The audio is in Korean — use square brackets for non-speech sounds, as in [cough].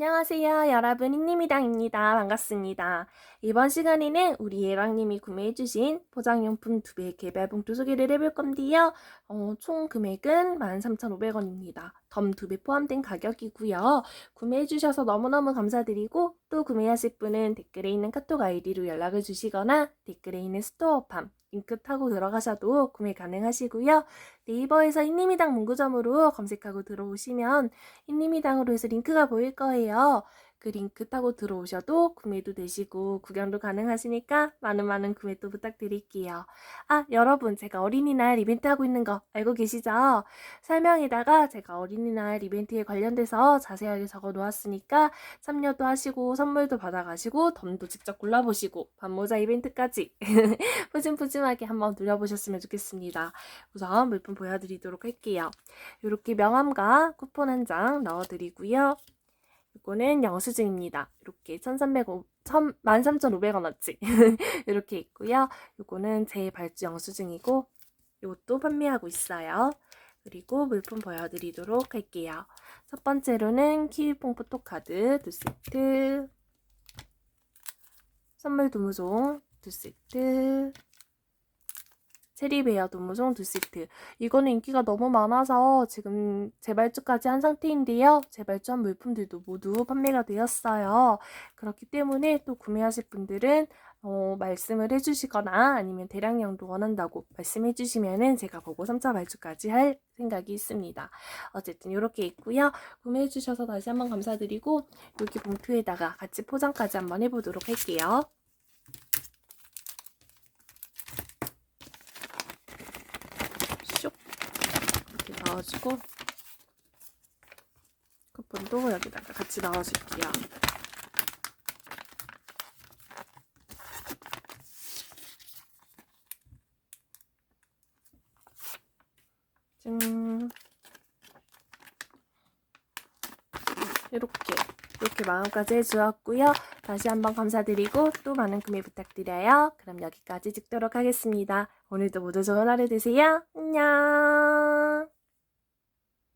안녕하세요. 여러분, 흰님이당입니다. 반갑습니다. 이번 시간에는 우리 예랑님이 구매해주신 포장용품 두 배 개발봉투 소개를 해볼 건데요. 어, 총 금액은 13,500원입니다. 덤 두 배 포함된 가격이고요. 구매해 주셔서 너무너무 감사드리고 또 구매하실 분은 댓글에 있는 카톡 아이디로 연락을 주시거나 댓글에 있는 스토어팜 링크 타고 들어가셔도 구매 가능하시고요. 네이버에서 흰님이당 문구점으로 검색하고 들어오시면 흰님이당으로 해서 링크가 보일 거예요. 그 링크 타고 들어오셔도 구매도 되시고 구경도 가능하시니까 많은 많은 구매 또 부탁드릴게요. 아, 여러분, 제가 어린이날 이벤트 하고 있는 거 알고 계시죠? 설명에다가 제가 어린이날 이벤트에 관련돼서 자세하게 적어 놓았으니까 참여도 하시고 선물도 받아가시고 덤도 직접 골라보시고 반모자 이벤트까지 [laughs] 푸짐푸짐하게 한번 누려보셨으면 좋겠습니다. 우선 물품 보여드리도록 할게요. 이렇게 명함과 쿠폰 한 장 넣어드리고요. 이거는 영수증입니다. 이렇게 1,300, 13,500원어치 [laughs] 이렇게 있고요. 이거는 제 발주 영수증이고 이것도 판매하고 있어요. 그리고 물품 보여드리도록 할게요. 첫 번째로는 키위퐁 포토카드 두 세트 선물 도무송 두 세트 체리베어 도무송 두 세트 이거는 인기가 너무 많아서 지금 재발주까지 한 상태인데요. 재발주한 물품들도 모두 판매가 되었어요. 그렇기 때문에 또 구매하실 분들은 어, 말씀을 해주시거나 아니면 대량량도 원한다고 말씀해 주시면은 제가 보고 3차 발주까지 할 생각이 있습니다. 어쨌든 이렇게 있고요. 구매해 주셔서 다시 한번 감사드리고 여기 봉투에다가 같이 포장까지 한번 해보도록 할게요. 슉 이렇게 넣어주고 쿠폰도 여기다가 같이 넣어줄게요. 짠. 이렇게 이렇게 마음까지 해주었고요. 다시 한번 감사드리고 또 많은 구매 부탁드려요. 그럼 여기까지 찍도록 하겠습니다. 오늘도 모두 좋은 하루 되세요. 안녕.